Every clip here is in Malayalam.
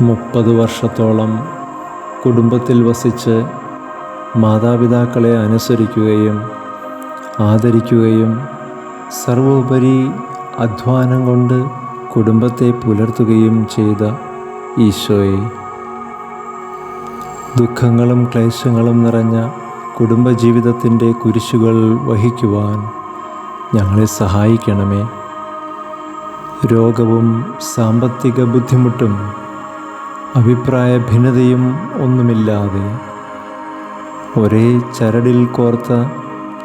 മുപ്പത് വർഷത്തോളം കുടുംബത്തിൽ വസിച്ച് മാതാപിതാക്കളെ അനുസരിക്കുകയും ആദരിക്കുകയും സർവോപരി അധ്വാനം കൊണ്ട് കുടുംബത്തെ പുലർത്തുകയും ചെയ്ത ഈശോയെ. ദുഃഖങ്ങളും ക്ലേശങ്ങളും നിറഞ്ഞ കുടുംബജീവിതത്തിന്റെ കുരിശുകൾ വഹിക്കുവാൻ ഞങ്ങളെ സഹായിക്കണമേ. രോഗവും സാമ്പത്തിക ബുദ്ധിമുട്ടും അഭിപ്രായ ഭിന്നതയും ഒന്നുമില്ലാതെ ഒരേ ചരടിൽ കോർത്ത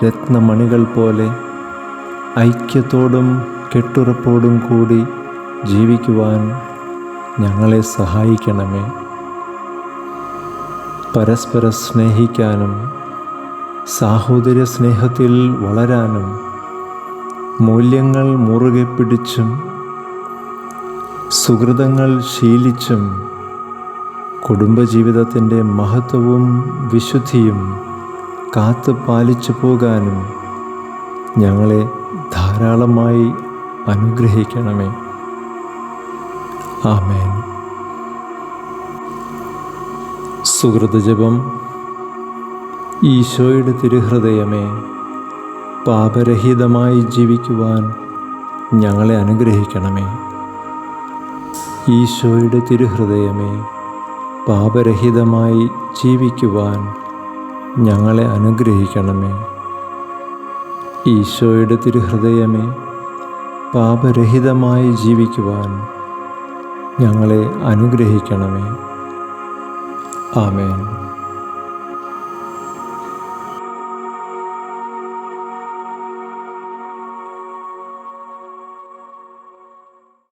രത്നമണികൾ പോലെ ഐക്യത്തോടും കെട്ടുറപ്പോടും കൂടി ജീവിക്കുവാൻ ഞങ്ങളെ സഹായിക്കണമേ. പരസ്പര സ്നേഹിക്കാനും സാഹോദര്യ സ്നേഹത്തിൽ വളരാനും മൂല്യങ്ങൾ മുറുകെ പിടിച്ചും സുഹൃതങ്ങൾ ശീലിച്ചും കുടുംബജീവിതത്തിന്റെ മഹത്വവും വിശുദ്ധിയും കാത്തു പാലിച്ചു പോകാനും ഞങ്ങളെ ധാരാളമായി അനുഗ്രഹിക്കണമേ. ആമേൻ. സുഹൃതജപം ഈശോയുടെ തിരുഹൃദയമേ പാപരഹിതമായി ജീവിക്കുവാൻ ഞങ്ങളെ അനുഗ്രഹിക്കണമേ. ഈശോയുടെ തിരുഹൃദയമേ പാപരഹിതമായി ജീവിക്കുവാൻ ഞങ്ങളെ അനുഗ്രഹിക്കണമേ. ഈശോയുടെ തിരുഹൃദയമേ പാപരഹിതമായി ജീവിക്കുവാൻ ഞങ്ങളെ അനുഗ്രഹിക്കണമേ. ആമേൻ.